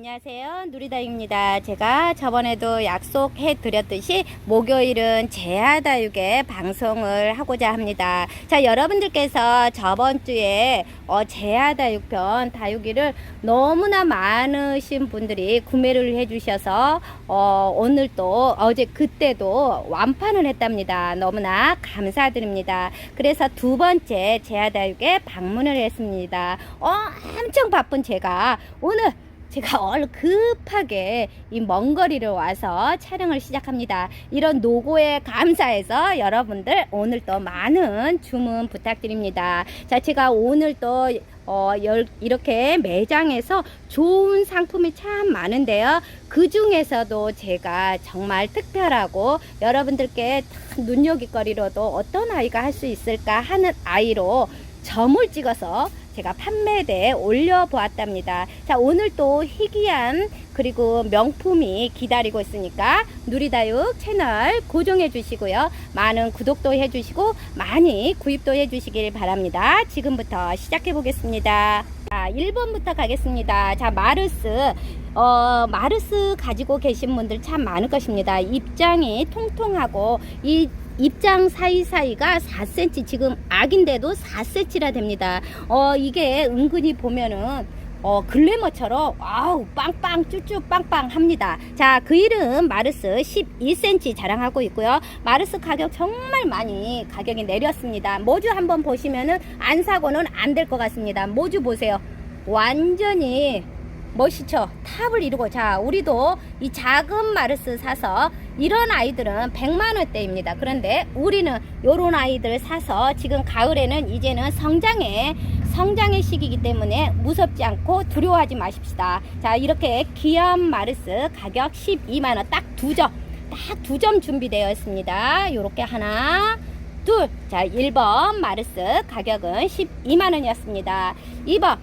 안녕하세요. 누리다육입니다. 제가 저번에도 약속해 드렸듯이 목요일은 재하다육의 방송을 하고자 합니다. 자, 여러분들께서 저번 주에 어, 재하다육편 다육이를 너무나 많으신 분들이 구매를 해 주셔서 어, 오늘 또 어제 그때도 완판을 했답니다. 너무나 감사드립니다. 그래서 두 번째 재하다육에 방문을 했습니다. 어, 엄청 바쁜 제가 오늘 제가 얼른 급하게 이 먼 거리를 와서 촬영을 시작합니다. 이런 노고에 감사해서 여러분들 오늘 또 많은 주문 부탁드립니다. 자, 제가 오늘 또 어, 열, 이렇게 매장에서 좋은 상품이 참 많은데요. 그 중에서도 제가 정말 특별하고 여러분들께 참 눈여깃거리로도 어떤 아이가 할 수 있을까 하는 아이로 점을 찍어서 제가 판매대에 올려보았답니다. 자, 오늘 또 희귀한 그리고 명품이 기다리고 있으니까 누리다육 채널 고정해 주시고요. 많은 구독도 해 주시고 많이 구입도 해 주시길 바랍니다. 지금부터 시작해 보겠습니다. 자, 1번부터 가겠습니다. 자, 마르스. 어, 마르스 가지고 계신 분들 참 많을 것입니다. 입장이 통통하고 이 입장 사이사이가 4cm 지금 악인데도 4cm라 됩니다. 어 이게 은근히 보면은 어 글래머처럼 아우 빵빵 쭈쭈 빵빵 합니다. 자 그 이름 마르스 12cm 자랑하고 있고요. 마르스 가격 정말 많이 가격이 내렸습니다. 모주 한번 보시면은 안 사고는 안 될 것 같습니다. 모주 보세요. 완전히 멋있죠? 탑을 이루고 자 우리도 이 작은 마르스 사서 이런 아이들은 100만원대입니다. 그런데 우리는 요런 아이들 사서 지금 가을에는 이제는 성장의 성장의 시기이기 때문에 무섭지 않고 두려워하지 마십시다. 자 이렇게 귀한 마르스 가격 12만원 딱 두점 딱 두 점 준비되어 있습니다. 요렇게 하나 둘. 자 1번 마르스 가격은 12만원이었습니다. 2번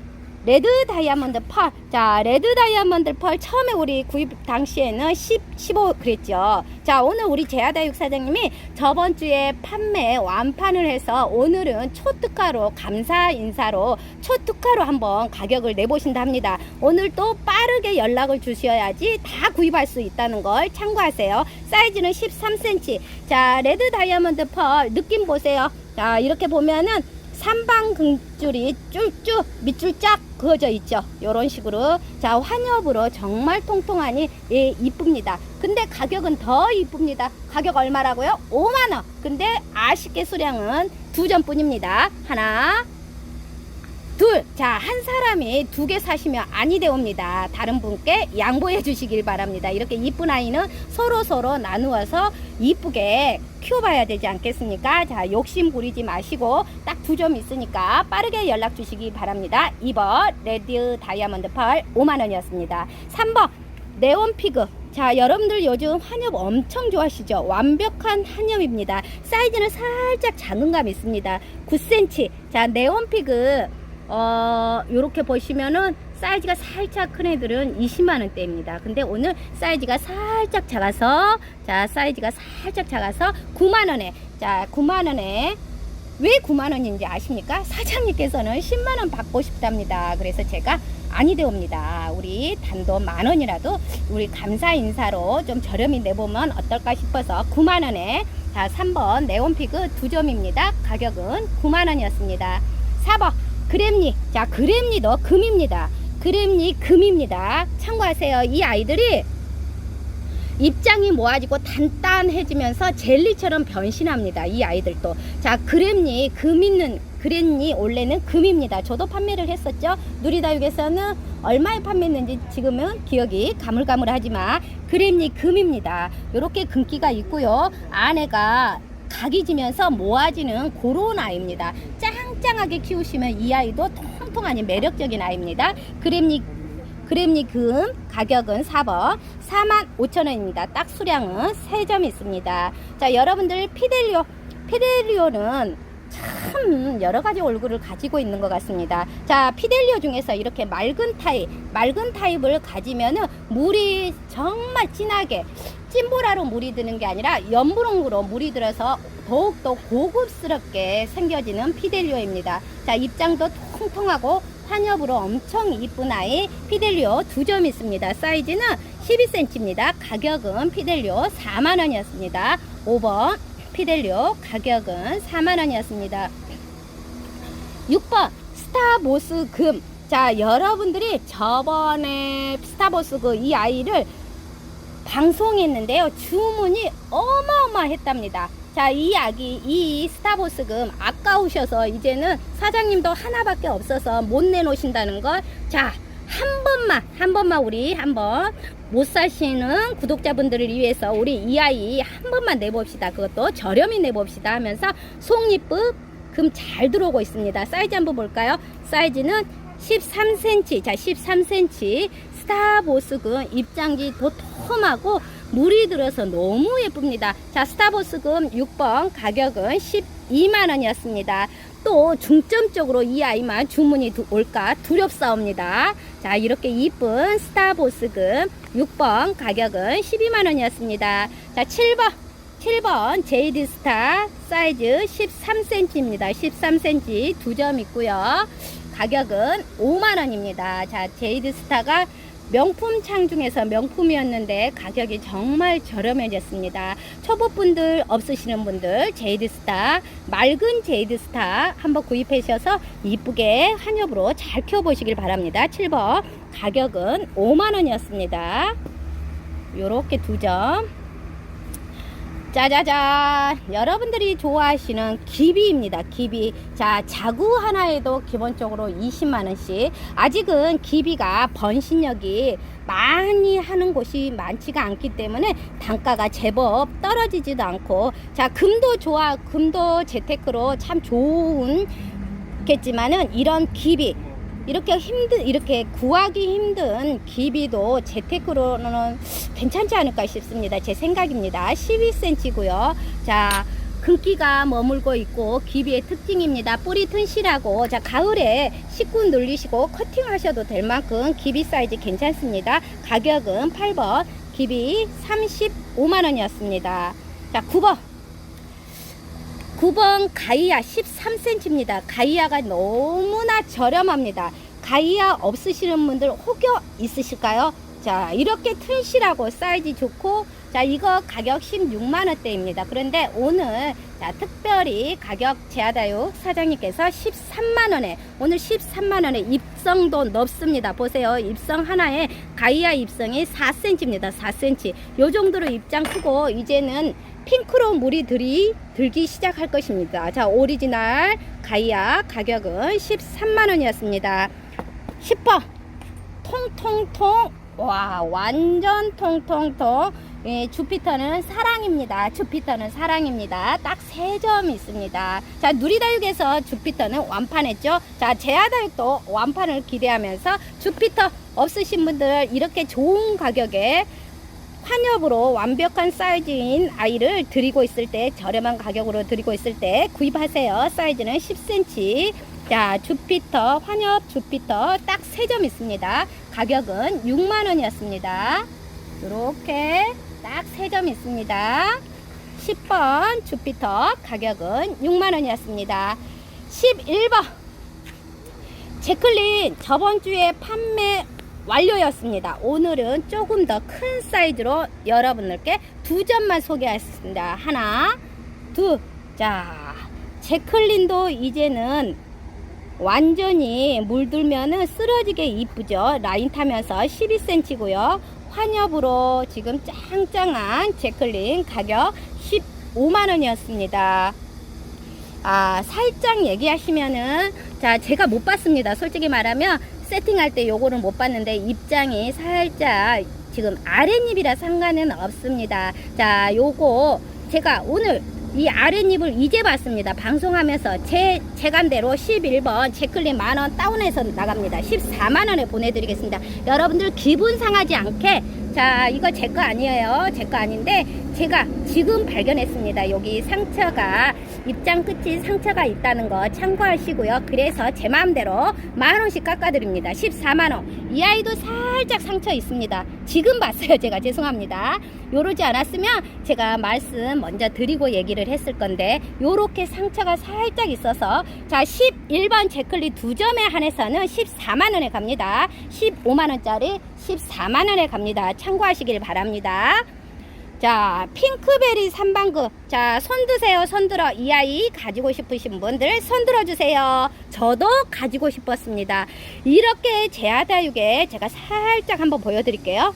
레드 다이아몬드 펄. 자, 레드 다이아몬드 펄 처음에 우리 구입 당시에는 10, 15 그랬죠. 자, 오늘 우리 제아다육 사장님이 저번 주에 판매 완판을 해서 오늘은 초특가로 감사 인사로 초특가로 한번 가격을 내보신다 합니다. 오늘 또 빠르게 연락을 주셔야지 다 구입할 수 있다는 걸 참고하세요. 사이즈는 13cm. 자, 레드 다이아몬드 펄 느낌 보세요. 자, 이렇게 보면은 삼방 금줄이 쭈쭈 밑줄 쫙 그어져 있죠. 요런 식으로. 자, 환엽으로 정말 통통하니 예, 이쁩니다. 근데 가격은 더 이쁩니다. 가격 얼마라고요? 5만원. 근데 아쉽게 수량은 두 점뿐입니다. 하나, 둘. 자, 한 사람이 두 개 사시면 아니 되옵니다. 다른 분께 양보해 주시길 바랍니다. 이렇게 이쁜 아이는 서로 서로 나누어서 이쁘게 키워봐야 되지 않겠습니까? 자, 욕심 부리지 마시고 딱 두 점 있으니까 빠르게 연락 주시기 바랍니다. 2번 레드 다이아몬드 펄 5만 원이었습니다. 3번 네온 피그 자 여러분들 요즘 한엽 엄청 좋아하시죠 완벽한 한엽입니다 사이즈는 살짝 작은 감 있습니다 9cm 자 네온 피그 어 요렇게 보시면은 사이즈가 살짝 큰 애들은 20만원대입니다 근데 오늘 사이즈가 살짝 작아서 자 사이즈가 살짝 작아서 9만원에 자 9만원에 왜 9만원인지 아십니까? 사장님께서는 10만원 받고 싶답니다. 그래서 제가 아니 되옵니다. 우리 단돈 만원이라도 우리 감사 인사로 좀 저렴히 내보면 어떨까 싶어서 9만원에 자 3번 네온피그 두 점입니다. 가격은 9만원이었습니다. 4번 그램니 자 그램니도 금입니다. 그램니 금입니다. 참고하세요. 이 아이들이 입장이 모아지고 단단해지면서 젤리처럼 변신합니다. 이 아이들도. 자, 그램니, 금 있는, 그램니 원래는 금입니다. 저도 판매를 했었죠. 누리다육에서는 얼마에 판매했는지 지금은 기억이 가물가물하지만 그램니 금입니다. 이렇게 금기가 있고요. 안에가 각이 지면서 모아지는 그런 아이입니다. 짱짱하게 키우시면 이 아이도 통통하니 매력적인 아이입니다. 그램니 그램니 금 가격은 4번 45,000원입니다. 딱 수량은 3점 있습니다. 자, 여러분들 피델리오 피델리오는 참 여러 가지 얼굴을 가지고 있는 것 같습니다. 자, 피델리오 중에서 이렇게 맑은 타입, 맑은 타입을 가지면은 물이 정말 진하게 찐보라로 물이 드는 게 아니라 연분홍으로 물이 들어서 더욱더 고급스럽게 생겨지는 피델리오입니다. 자, 입장도 통통하고 환엽으로 엄청 이쁜 아이 피델리오 두 점 있습니다. 사이즈는 12cm입니다. 가격은 피델리오 4만원이었습니다. 5번 피델리오 가격은 4만원이었습니다. 6번 스타보스 금. 자, 여러분들이 저번에 스타보스 그 이 아이를 방송했는데요. 주문이 어마어마했답니다. 자, 이 아기, 이 스타보스 금 아까우셔서 이제는 사장님도 하나밖에 없어서 못 내놓으신다는 걸. 자, 한 번만, 한 번만 우리 한번 못 사시는 구독자분들을 위해서 우리 이 아이 한 번만 내봅시다. 그것도 저렴히 내봅시다 하면서 송이ปึ๊ 금잘 들어오고 있습니다. 사이즈 한번 볼까요? 사이즈는 13cm. 자, 13cm. 스타보스금 입장지 도톰하고 물이 들어서 너무 예쁩니다. 자, 스타보스금 6번 가격은 12만 원이었습니다. 또 중점적으로 이 아이만 주문이 두- 올까 두렵사옵니다. 자, 이렇게 이쁜 스타보스금 6번 가격은 12만 원이었습니다. 자, 7번. 7번 제이드 스타 사이즈 13cm입니다. 13cm 두 점 있고요. 가격은 5만 원입니다. 자, 제이드 스타가 명품 창 중에서 명품이었는데 가격이 정말 저렴해졌습니다. 초보분들 없으시는 분들 제이드 스타 맑은 제이드 스타 한번 구입하셔서 이쁘게 한엽으로 잘 키워보시길 바랍니다. 7번 가격은 5만 원이었습니다. 요렇게 두 점. 짜자잔. 여러분들이 좋아하시는 기비입니다 기비. 자 자구 하나에도 기본적으로 20만원씩. 아직은 기비가 번신력이 많이 하는 곳이 많지가 않기 때문에 단가가 제법 떨어지지도 않고 자 금도 좋아 금도 재테크로 참 좋은 겠지만은 이런 기비 이렇게 힘든 이렇게 구하기 힘든 기비도 재테크로는 괜찮지 않을까 싶습니다. 제 생각입니다. 12cm고요. 자, 금기가 머물고 있고 기비의 특징입니다. 뿌리 튼실하고 자 가을에 식구 늘리시고 커팅하셔도 될 만큼 기비 사이즈 괜찮습니다. 가격은 8번 기비 35만 원이었습니다. 자 9번 9번 가이아 13cm입니다. 가이아가 너무나 저렴합니다. 가이아 없으시는 분들 혹여 있으실까요? 자, 이렇게 튼실하고 사이즈 좋고 자, 이거 가격 16만 원대입니다. 그런데 오늘 자, 특별히 가격 제하다육 사장님께서 13만 원에 오늘 13만 원에 입성도 넓습니다. 보세요. 입성 하나에 가이아 입성이 4cm입니다. 4cm. 요 정도로 입장 크고 이제는 핑크로 물이 들이 들기 시작할 것입니다. 자, 오리지널 가이아 가격은 13만 원이었습니다. 10번 통통통 와 완전 통통통 예, 주피터는 사랑입니다. 주피터는 사랑입니다. 딱 세 점 있습니다. 자 누리다육에서 주피터는 완판했죠. 자 제아다육도 완판을 기대하면서 주피터 없으신 분들 이렇게 좋은 가격에 환엽으로 완벽한 사이즈인 아이를 드리고 있을 때 저렴한 가격으로 드리고 있을 때 구입하세요. 사이즈는 10cm. 자, 주피터, 환엽 주피터 딱세점 있습니다. 가격은 6만 원이었습니다. 이렇게 딱세점 있습니다. 10번 주피터 가격은 6만 원이었습니다. 11번 제클린 저번 주에 판매 완료였습니다. 오늘은 조금 더 큰 사이즈로 여러분들께 두 점만 소개하겠습니다. 하나, 둘. 자, 제클린도 이제는 완전히 물들면은 쓰러지게 이쁘죠. 라인 타면서 12cm고요. 환엽으로 지금 짱짱한 제클린 가격 15만 원이었습니다. 아, 살짝 얘기하시면은, 자, 제가 못 봤습니다. 솔직히 말하면, 세팅할 때 요거를 못 봤는데, 입장이 살짝, 지금 아랫입이라 상관은 없습니다. 자, 요거, 제가 오늘 이 아랫입을 이제 봤습니다. 방송하면서 제 체감대로 11번 체클린 만원 다운해서 나갑니다. 14만원에 보내드리겠습니다. 여러분들 기분 상하지 않게, 자, 이거 제 거 아니에요. 제 거 아닌데, 제가 지금 발견했습니다. 여기 상처가 입장 끝이 상처가 있다는 거 참고하시고요. 그래서 제 마음대로 만 원씩 깎아드립니다. 14만 원. 이 아이도 살짝 상처 있습니다. 지금 봤어요. 제가 죄송합니다. 요러지 않았으면 제가 말씀 먼저 드리고 얘기를 했을 건데 요렇게 상처가 살짝 있어서 자 11번 제클리 두 점에 한해서는 14만 원에 갑니다. 15만 원짜리 14만 원에 갑니다. 참고하시길 바랍니다. 자, 핑크베리 3방급. 자, 손 드세요. 손 들어. 이 아이 가지고 싶으신 분들 손 들어 주세요. 저도 가지고 싶었습니다. 이렇게 제아다육에 제가 살짝 한번 보여드릴게요.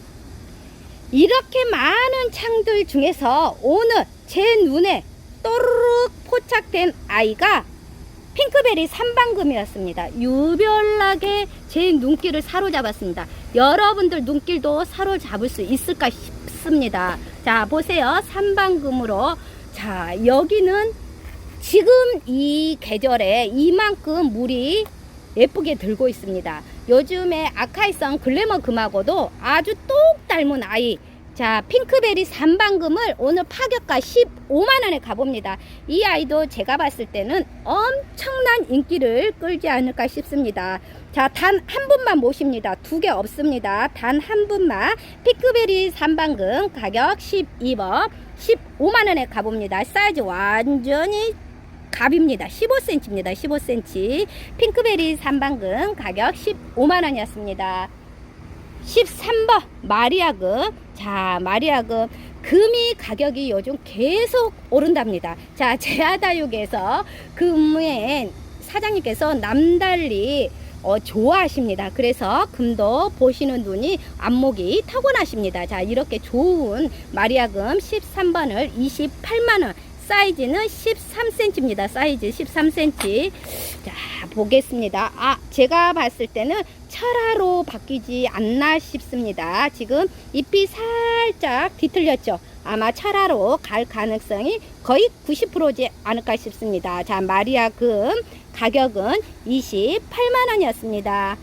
이렇게 많은 창들 중에서 오늘 제 눈에 또르륵 포착된 아이가 핑크베리 3방금이었습니다. 유별나게 제 눈길을 사로잡았습니다. 여러분들 눈길도 사로잡을 수 있을까 싶습니다. 자, 보세요. 3방금으로. 자, 여기는 지금 이 계절에 이만큼 물이 예쁘게 들고 있습니다. 요즘에 아카이성 글래머 금하고도 아주 똑 닮은 아이. 자, 핑크베리 3방금을 오늘 파격가 15만원에 가봅니다. 이 아이도 제가 봤을 때는 엄청난 인기를 끌지 않을까 싶습니다. 자, 단 한 분만 모십니다. 두 개 없습니다. 단 한 분만. 핑크베리 3방금 가격 12번, 15만원에 가봅니다. 사이즈 완전히 갑입니다. 15cm입니다. 15cm. 핑크베리 3방금 가격 15만원이었습니다. 13번 마리아금 자 마리아금 금이 가격이 요즘 계속 오른답니다 자 제아다육에서 금의 사장님께서 남달리 어, 좋아하십니다. 그래서 금도 보시는 눈이 안목이 타고나십니다. 자 이렇게 좋은 마리아금 13번을 28만원 사이즈는 13cm입니다. 사이즈 13cm 자 보겠습니다. 아 제가 봤을 때는 철화로 바뀌지 않나 싶습니다. 지금 잎이 살짝 뒤틀렸죠? 아마 철화로 갈 가능성이 거의 90%지 않을까 싶습니다. 자 마리아 금 가격은 28만원이었습니다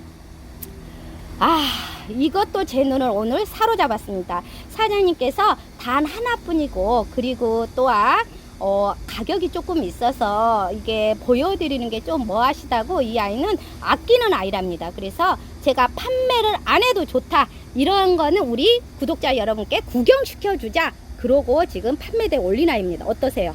아 이것도 제 눈을 오늘 사로잡았습니다 사장님께서 단 하나뿐이고 그리고 또한 어, 가격이 조금 있어서 이게 보여드리는 게 좀 뭐 하시다고 이 아이는 아끼는 아이랍니다. 그래서 제가 판매를 안 해도 좋다. 이런 거는 우리 구독자 여러분께 구경시켜 주자. 그러고 지금 판매대 올린 아이입니다. 어떠세요?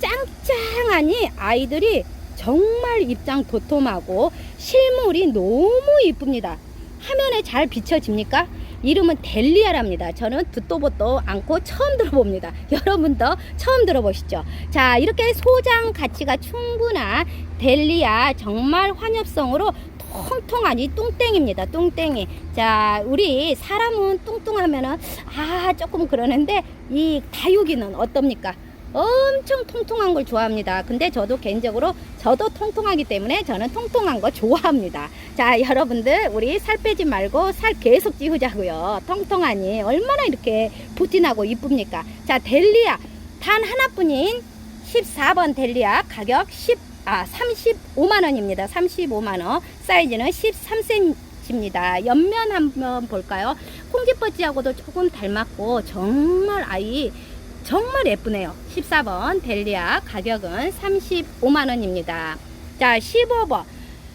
짱짱하니 아이들이 정말 입장 도톰하고 실물이 너무 이쁩니다. 화면에 잘 비춰집니까? 이름은 델리아랍니다. 저는 듣도 보도 않고 처음 들어봅니다. 여러분도 처음 들어보시죠. 자, 이렇게 소장 가치가 충분한 델리아 정말 환엽성으로 통통 하니 뚱땡입니다. 뚱땡이. 자, 우리 사람은 뚱뚱하면은 아 조금 그러는데 이 다육이는 어떻습니까? 엄청 통통한 걸 좋아합니다. 근데 저도 개인적으로 저도 통통하기 때문에 저는 통통한 거 좋아합니다. 자, 여러분들 우리 살 빼지 말고 살 계속 찌우자고요. 통통하니 얼마나 이렇게 부티나고 이쁩니까? 자, 델리아 단 하나뿐인 14번 델리아 가격 10 아, 35만 원입니다. 35만 원. 사이즈는 13cm입니다. 옆면 한번 볼까요? 콩쥐버지하고도 조금 닮았고 정말 아이 정말 예쁘네요. 14번 델리아 가격은 35만 원입니다. 자, 15번.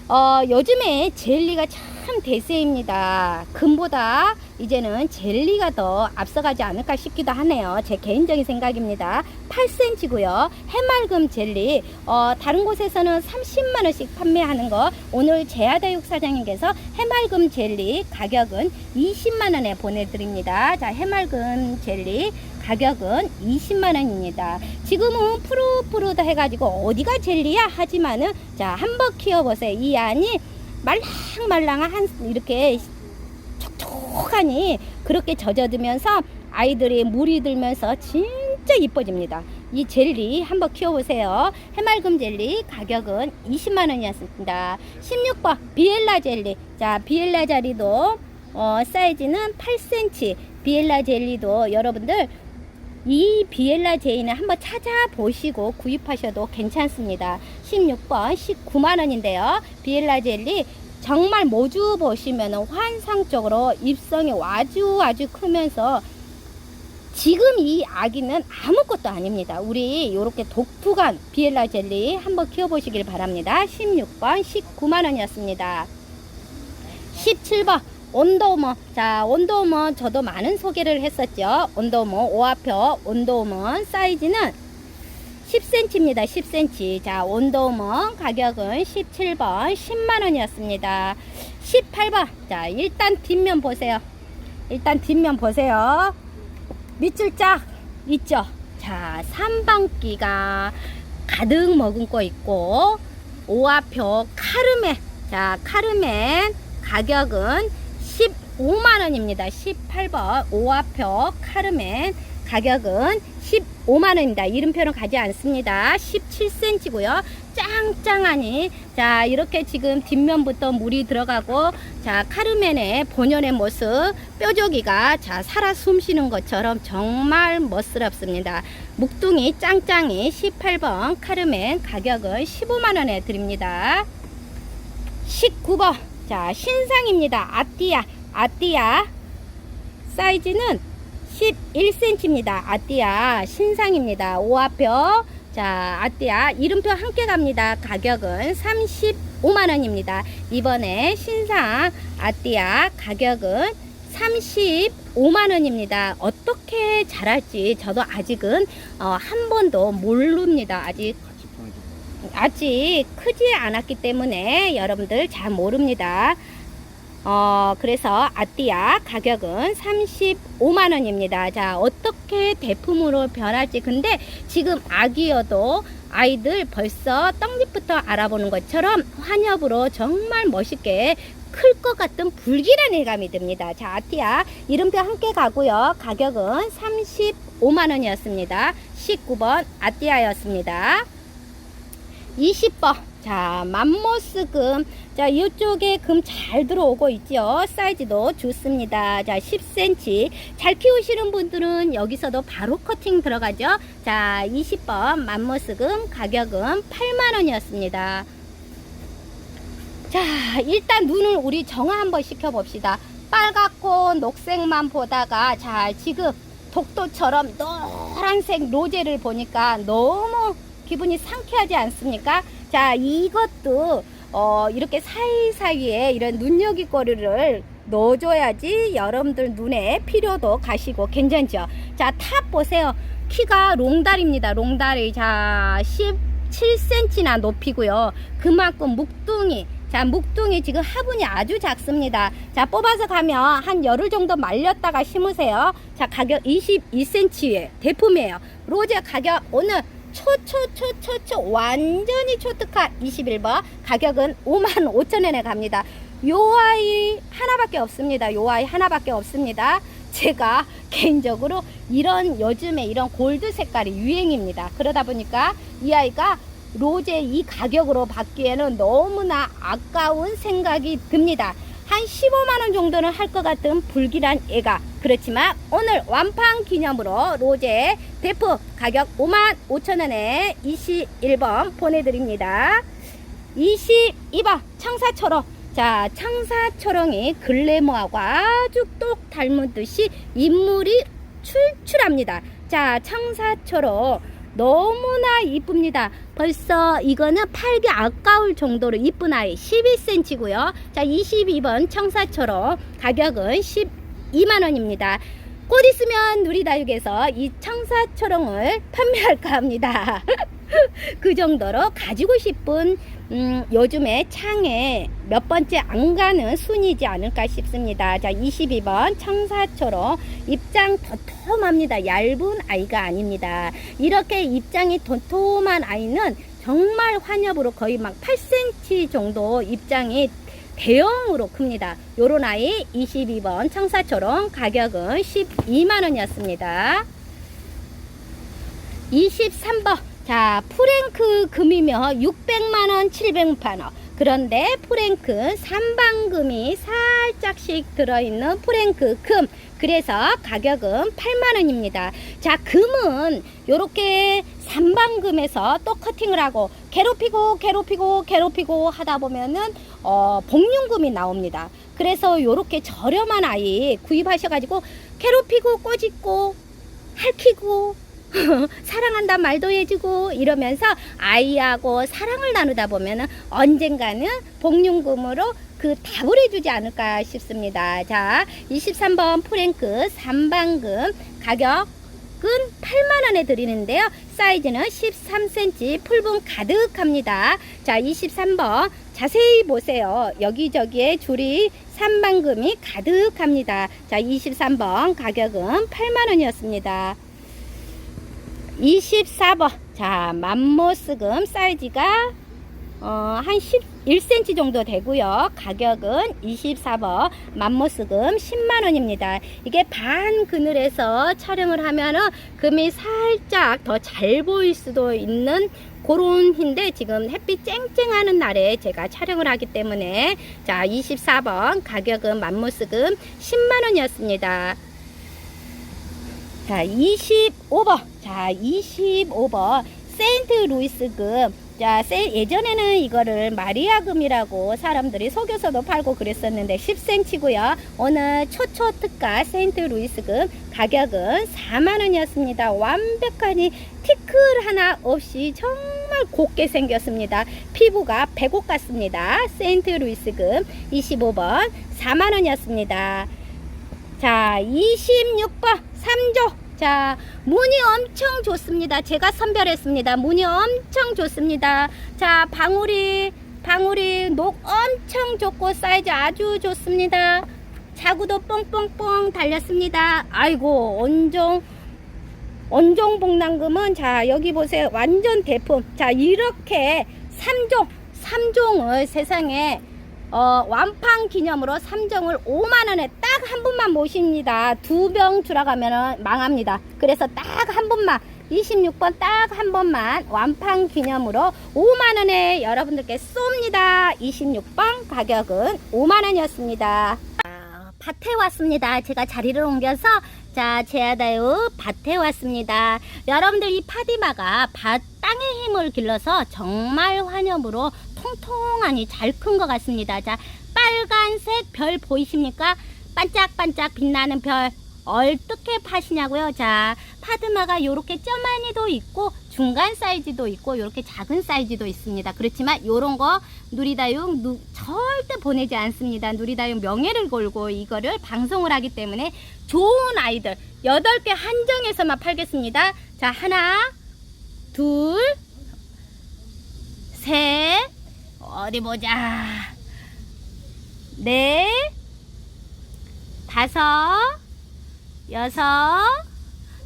어, 요즘에 젤리가 참 대세입니다. 금보다 이제는 젤리가 더 앞서가지 않을까 싶기도 하네요. 제 개인적인 생각입니다. 8cm고요. 해맑음 젤리 어, 다른 곳에서는 30만 원씩 판매하는 거 오늘 제아다육 사장님께서 해맑음 젤리 가격은 20만 원에 보내드립니다. 자, 해맑음 젤리 가격은 20만 원입니다. 지금은 푸르푸르다 해가지고 어디가 젤리야 하지만은 자 한번 키워보세요. 이 안이 말랑말랑한 한 이렇게 촉촉하니 그렇게 젖어들면서 아이들이 물이 들면서 진짜 이뻐집니다. 이 젤리 한번 키워보세요. 해맑음 젤리 가격은 20만 원이었습니다. 16번 비엘라 젤리. 자 비엘라 젤리도 어, 사이즈는 8cm. 비엘라 젤리도 여러분들 이 비엘라 제이는 한번 찾아보시고 구입하셔도 괜찮습니다. 16번 19만 원인데요. 비엘라 젤리 정말 모주 보시면 환상적으로 입성이 아주 아주 크면서 지금 이 아기는 아무것도 아닙니다. 우리 이렇게 독특한 비엘라 젤리 한번 키워보시길 바랍니다. 16번 19만 원이었습니다. 17번 온도우먼 자 온도우먼 저도 많은 소개를 했었죠. 온도우먼 오화표 온도우먼 사이즈는 10cm입니다. 10cm. 자, 온도우먼 가격은 17번 10만 원이었습니다. 18번. 자, 일단 뒷면 보세요. 일단 뒷면 보세요. 밑줄 짝 있죠? 자, 삼방기가 가득 머금고 있고 오화표 카르멘. 자, 카르멘 가격은 15만 원입니다. 18번 오화표 카르멘 가격은 15만 원입니다. 이름표는 가지 않습니다. 17cm고요. 짱짱하니 자 이렇게 지금 뒷면부터 물이 들어가고 자 카르멘의 본연의 모습 뾰족이가 자 살아 숨쉬는 것처럼 정말 멋스럽습니다. 묵둥이 짱짱이 18번 카르멘 가격은 15만 원에 드립니다. 19번 자 신상입니다. 아띠아 아띠아 사이즈는 11cm입니다. 아띠아 신상입니다. 오화표 자 아띠아 이름표 함께 갑니다. 가격은 35만 원입니다. 이번에 신상 아띠아 가격은 35만 원입니다. 어떻게 자랄지 저도 아직은 어, 한 번도 모릅니다. 아직. 아직 크지 않았기 때문에 여러분들 잘 모릅니다. 어, 그래서 아띠아 가격은 35만 원입니다. 자, 어떻게 대품으로 변할지. 근데 지금 아기여도 아이들 벌써 떡잎부터 알아보는 것처럼 환엽으로 정말 멋있게 클 것 같은 불길한 예감이 듭니다. 자, 아티아 이름표 함께 가고요. 가격은 35만 원이었습니다. 19번 아띠아였습니다. 20번. 자, 맘모스금. 자, 이쪽에 금 잘 들어오고 있죠. 사이즈도 좋습니다. 자, 10cm. 잘 키우시는 분들은 여기서도 바로 커팅 들어가죠. 자, 20번 맘모스금 가격은 8만원이었습니다. 자, 일단 눈을 우리 정화 한번 시켜봅시다. 빨갛고 녹색만 보다가, 자, 지금 독도처럼 노란색 로제를 보니까 너무 기분이 상쾌하지 않습니까? 자, 이것도 어, 이렇게 사이사이에 이런 눈여깃거리를 넣어줘야지 여러분들 눈에 필요도 가시고 괜찮죠? 자, 탑 보세요. 키가 롱다리입니다. 롱다리. 자, 17cm나 높이고요. 그만큼 묵둥이. 자, 묵둥이 지금 화분이 아주 작습니다. 자, 뽑아서 가면 한 열흘 정도 말렸다가 심으세요. 자, 가격 22cm에 대품이에요. 로제 가격 오늘 초초초초초 완전히 초특화 21번 가격은 5만 5천 원에 갑니다. 요 아이 하나밖에 없습니다. 요 아이 하나밖에 없습니다. 제가 개인적으로 이런 요즘에 이런 골드 색깔이 유행입니다. 그러다 보니까 이 아이가 로제 이 가격으로 받기에는 너무나 아까운 생각이 듭니다. 한 15만 원 정도는 할 것 같은 불길한 애가 그렇지만 오늘 완판 기념으로 로제 대프 가격 5만 5천 원에 21번 보내드립니다. 22번 청사초롱 자 청사초롱이 글래머하고 아주 똑 닮은 듯이 인물이 출출합니다. 자 청사초롱 너무나 이쁩니다. 벌써 이거는 팔기 아까울 정도로 이쁜 아이 11cm고요. 자 22번 청사초롱 가격은 12만 원입니다. 곧 있으면 누리다육에서 이 청사초롱을 판매할까 합니다. 그 정도로 가지고 싶은 음, 요즘에 창에 몇 번째 안 가는 순이지 않을까 싶습니다. 자, 22번 청사초롱 입장 도톰합니다. 얇은 아이가 아닙니다. 이렇게 입장이 도톰한 아이는 정말 환엽으로 거의 막 8cm 정도 입장이 대형으로 큽니다. 요런 아이 22번 청사초롱 가격은 12만 원이었습니다. 23번. 자, 프랭크 금이면 600만원, 700만원. 그런데 프랭크 삼방금이 살짝씩 들어있는 프랭크 금. 그래서 가격은 8만원입니다. 자, 금은 요렇게 삼방금에서 또 커팅을 하고 괴롭히고 괴롭히고 괴롭히고 하다 보면은 어, 복륜금이 나옵니다. 그래서 요렇게 저렴한 아이 구입하셔가지고 괴롭히고 꼬집고 할퀴고 사랑한다 말도 해주고 이러면서 아이하고 사랑을 나누다 보면은 언젠가는 복륜금으로 그 답을 해주지 않을까 싶습니다. 자, 23번 프랭크 3반금 가격 은 8만원에 드리는데요. 사이즈는 13cm 풀분 가득합니다. 자, 23번 자세히 보세요. 여기저기에 줄이 3반금이 가득합니다. 자, 23번 가격은 8만원이었습니다. 24번. 자, 맘모스금 사이즈가 어, 한 11cm 정도 되고요. 가격은 24번 맘모스금 10만원입니다. 이게 반 그늘에서 촬영을 하면은 금이 살짝 더 잘 보일 수도 있는 그런 힌데 지금 햇빛 쨍쨍하는 날에 제가 촬영을 하기 때문에 자 24번 가격은 맘모스금 10만원이었습니다. 자, 25번. 자, 25번. 세인트 루이스금. 자, 세, 예전에는 이거를 마리아금이라고 사람들이 속여서도 팔고 그랬었는데 10cm고요. 오늘 초초 특가 세인트 루이스금 가격은 4만원이었습니다. 완벽하니 티클 하나 없이 정말 곱게 생겼습니다. 피부가 백옥 같습니다. 세인트 루이스금 25번 4만원이었습니다. 자, 26번 3조. 자, 무늬 엄청 좋습니다. 제가 선별했습니다. 무늬 엄청 좋습니다. 자, 방울이 방울이 녹 엄청 좋고 사이즈 아주 좋습니다. 자구도 뽕뽕뽕 달렸습니다. 아이고, 온종 온종 복랑금은 자, 여기 보세요. 완전 대품. 자, 이렇게 3종 3종을 세상에 어, 완판 기념으로 3종을 5만원에 딱 한 분만 모십니다. 두 병 들어가면 망합니다. 그래서 딱 한 분만, 26번 딱 한 번만 완판 기념으로 5만원에 여러분들께 쏩니다. 26번 가격은 5만원이었습니다. 밭에 왔습니다. 제가 자리를 옮겨서 자 제아다요 밭에 왔습니다. 여러분들 이 파디마가 밭 땅의 힘을 길러서 정말 환엽으로 통통하니 잘 큰 것 같습니다. 자 빨간색 별 보이십니까? 반짝반짝 빛나는 별 어떻게 파시냐고요? 자 파드마가 요렇게 쩌마니도 있고 중간 사이즈도 있고 요렇게 작은 사이즈도 있습니다. 그렇지만 요런 거 누리다육 누, 절대 보내지 않습니다. 누리다육 명예를 걸고 이거를 방송을 하기 때문에 좋은 아이들 8개 한정해서만 팔겠습니다. 자 하나 둘셋 어디 보자 넷 다섯 여섯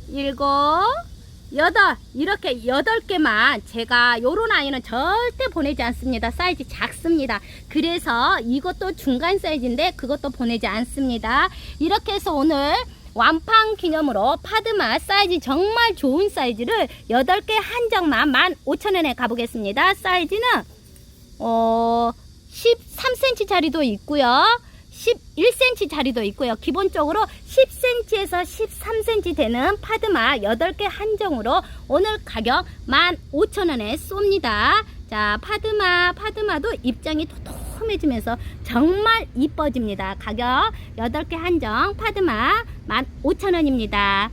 일곱 여덟 이렇게 여덟 개만 제가 요런 아이는 절대 보내지 않습니다. 사이즈 작습니다. 그래서 이것도 중간 사이즈인데 그것도 보내지 않습니다. 이렇게 해서 오늘 완판 기념으로 파드마 사이즈 정말 좋은 사이즈를 8개 한정만 15,000원에 가보겠습니다. 사이즈는 어 13cm 짜리도 있고요 11cm 짜리도 있고요. 기본적으로 10cm에서 13cm 되는 파드마 8개 한정으로 오늘 가격 15,000원에 쏩니다. 자, 파드마, 파드마도 입장이 도톰해지면서 정말 이뻐집니다. 가격 8개 한정 파드마 15,000원입니다.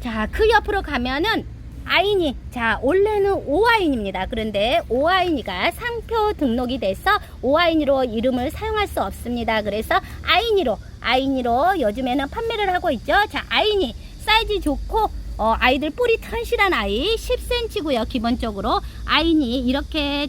자, 그 옆으로 가면은 아이니. 자, 원래는 오아인입니다. 그런데 오아인이가 상표 등록이 돼서 오아인으로 이름을 사용할 수 없습니다. 그래서 아이니로, 아이니로 요즘에는 판매를 하고 있죠. 자, 아이니. 사이즈 좋고, 어, 아이들 뿌리 튼실한 아이 10cm고요. 기본적으로 아이니 이렇게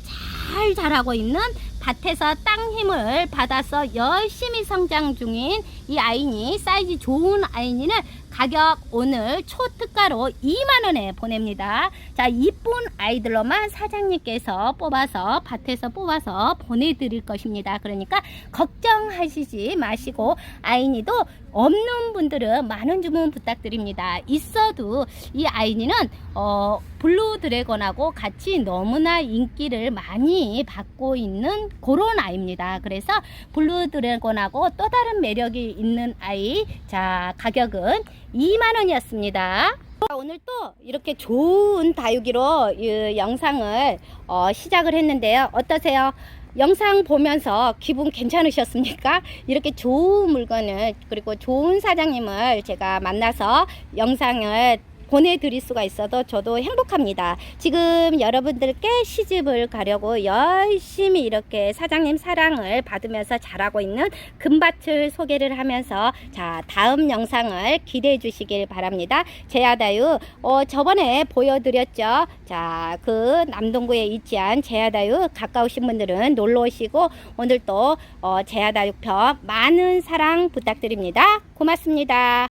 잘 자라고 있는 밭에서 땅 힘을 받아서 열심히 성장 중인 이 아이니 사이즈 좋은 아이니는 가격 오늘 초특가로 2만원에 보냅니다. 자, 이쁜 아이들로만 사장님께서 뽑아서 밭에서 뽑아서 보내드릴 것입니다. 그러니까 걱정하시지 마시고 아이니도 없는 분들은 만원 주문 부탁드립니다. 있어도 이 아이니는 어, 블루 드래곤하고 같이 너무나 인기를 많이 받고 있는 그런 아이입니다. 그래서 블루 드래곤하고 또 다른 매력이 있는 아이. 자, 가격은 2만 원이었습니다. 오늘 또 이렇게 좋은 다육이로 이 영상을 어, 시작을 했는데요. 어떠세요? 영상 보면서 기분 괜찮으셨습니까? 이렇게 좋은 물건을 그리고 좋은 사장님을 제가 만나서 영상을 보내드릴 수가 있어도 저도 행복합니다. 지금 여러분들께 시집을 가려고 열심히 이렇게 사장님 사랑을 받으면서 잘하고 있는 금밭을 소개를 하면서 자 다음 영상을 기대해 주시길 바랍니다. 제아다유 어, 저번에 보여드렸죠. 자 그 남동구에 위치한 제아다유 가까우신 분들은 놀러 오시고 오늘 또 어, 제아다유 편 많은 사랑 부탁드립니다. 고맙습니다.